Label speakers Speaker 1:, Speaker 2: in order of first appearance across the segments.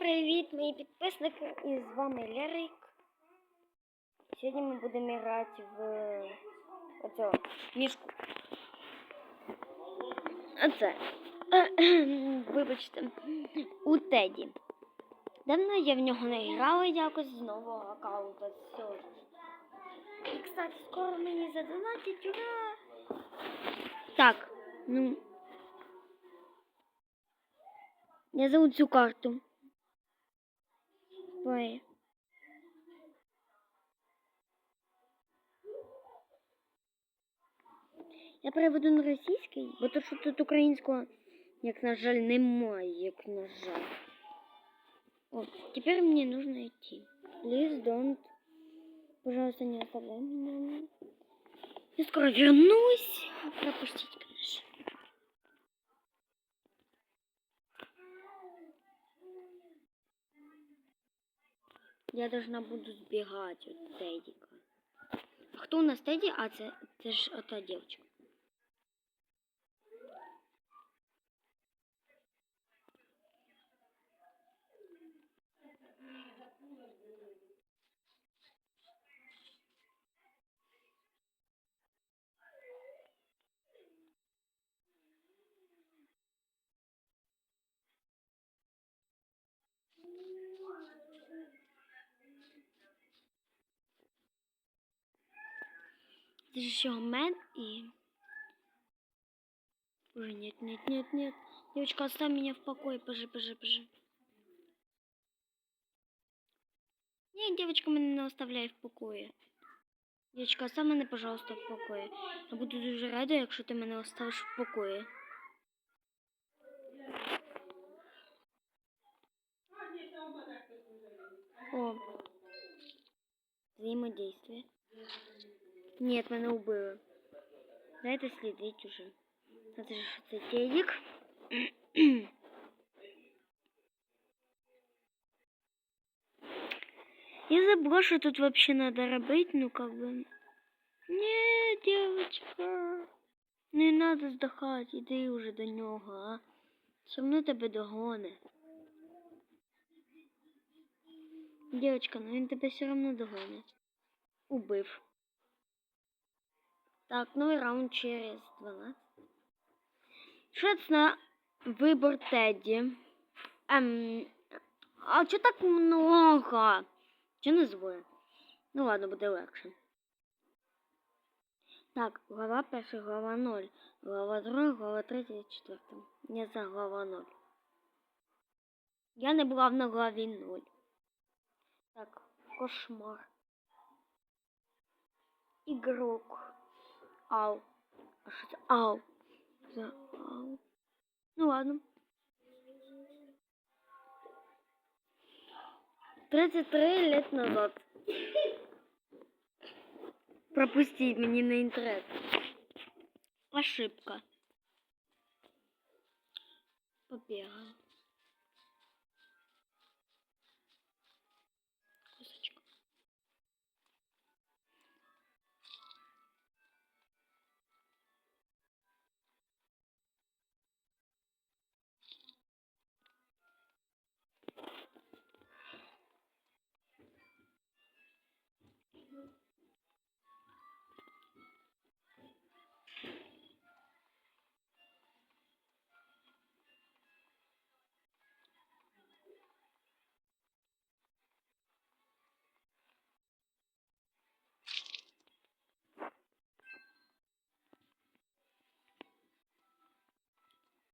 Speaker 1: Привіт, мої підписники! І з вами Лерик. Сьогодні ми будемо грати в оцього мішку. Оце. Вибачте, у Теді. Давно я в нього не грала якось з нового аккаунта. І, кстати, скоро мені задонатять, ура! Так, ну. Я зову цю карту. Ой. Я переведу на російський, бо то що тут українського, як на жаль, немає, як на жаль. О, теперь мне нужно идти. Please don't. Пожалуйста, не оставляй меня. Я скоро вернусь. Пропустить, Я должна буду сбегать от Тедика. А хто у нас Теді? А це, це ж ота дівчинка. Еще и... Ой, нет, нет, нет, нет. Девочка, оставь меня в покое, пожи, пожи, пожи. Ні, девочка, мене не оставляй в покої. Дівчинка, оставь мене, пожалуйста, в покої. Я буду дуже рада, якщо ти мене оставиш в покої. О. Взаимодействие. Нет, мене убили. Дайте слідить уже. Це ж це тедик. Я забыла, что тут вообще надо робить, ну как бы. Не, девочка. Не надо здохати, іди уже до нього, а. Со мною тебе догоне. Девочка, ну він тебе все равно догонить. Убив. Так, новий раунд через 12. Шанс на вибор Тедді. Ем, а чого так много? Чи не двоє? Ну ладно, буде легше. Так, глава перша, глава 0. Глава 2, глава 3, 4. Я за глава 0. Я не була на главі 0. Так, кошмар. Ігрок. Ау. А що це? За ау. Ну ладно. 33 лет назад. Пропустить мне на интернет. Ошибка. Побегаем.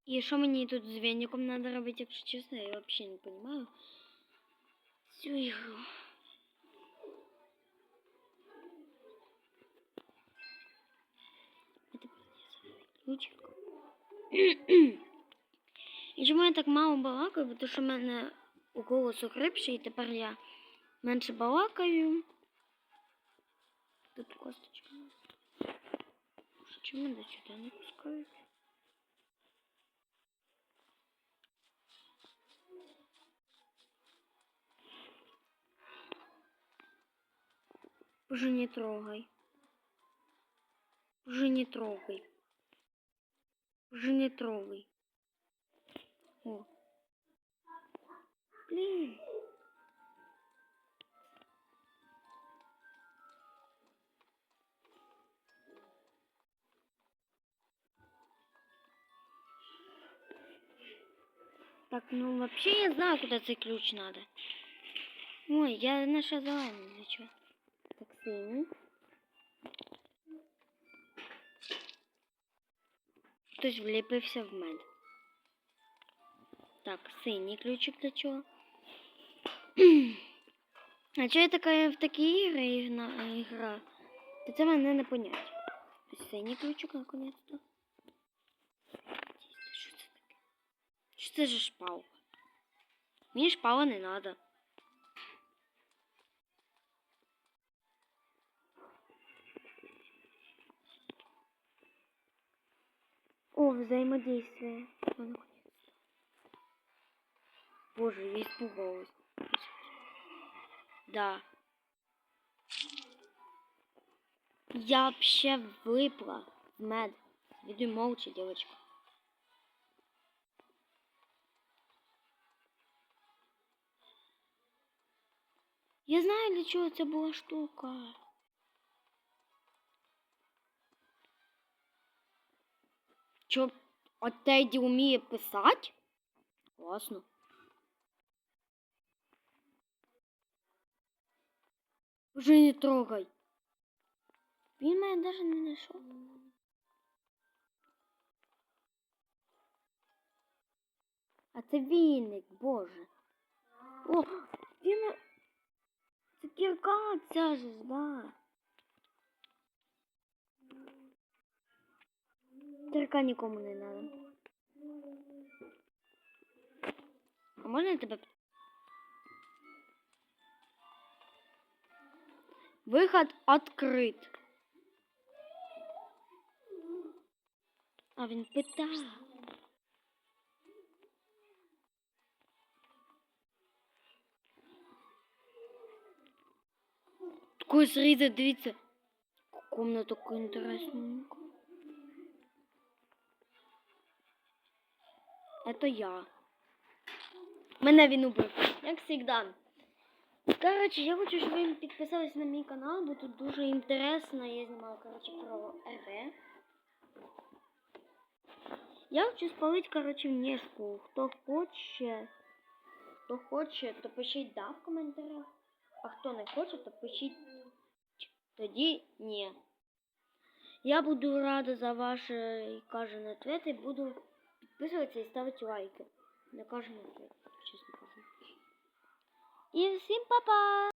Speaker 1: И что мне тут с веником надо робить, якщо честно, я вообще не понимаю. Всю игру. Это ключик. І чому я так мало балакаю? Бо то, що в мене голос охрипший, і тепер я менше балакаю. Тут косточка. Чому мене сюди не пускають? Уже не трогай. Уже не трогай. Уже не трогай. О. Блін. Так, ну вообще я знаю, куда цей ключ надо. Ой, я наша зелена, для? Синій. Хтось вліпився в мене. Так, синій ключик для чого? А чого я така в такі ігри ігна- гра? То це мене не понять. Синій ключик наконець-то. Що це таке? Що це за шпалка? Мені шпала не надо. Взаимодействие. Наконец-то. Боже, я испугалась. Да. Я вообще выпла в мед. Веду молча, девочка. Я знаю, для чого це була штука. Чо, от Теді вміє писати? Класно. Уже не трогай. Він мене навіть не знайшов. А це віник, боже. О, він... Це кірка ця ж, да. Кірка нікому не надо. А можна тебе? Выход открыт. А він питає. Такой зрізати, дивіться. Комната така інтересненька. Это я. Мене він убив. Як завжди. Короче, я хочу, щоб ви підписались на мій канал, бо тут дуже інтересно. Я знімаю, короче, про РВ. Я хочу спалити, короче, внешку. Хто хоче, хто хоче, то пишіть да в коментарях. А хто не хоче, то пишіть тоді ні. Я буду рада за ваші кожен ответ і буду підписуватися і ставити лайки. Кожен ответ, чесно кажу. І всім па-па!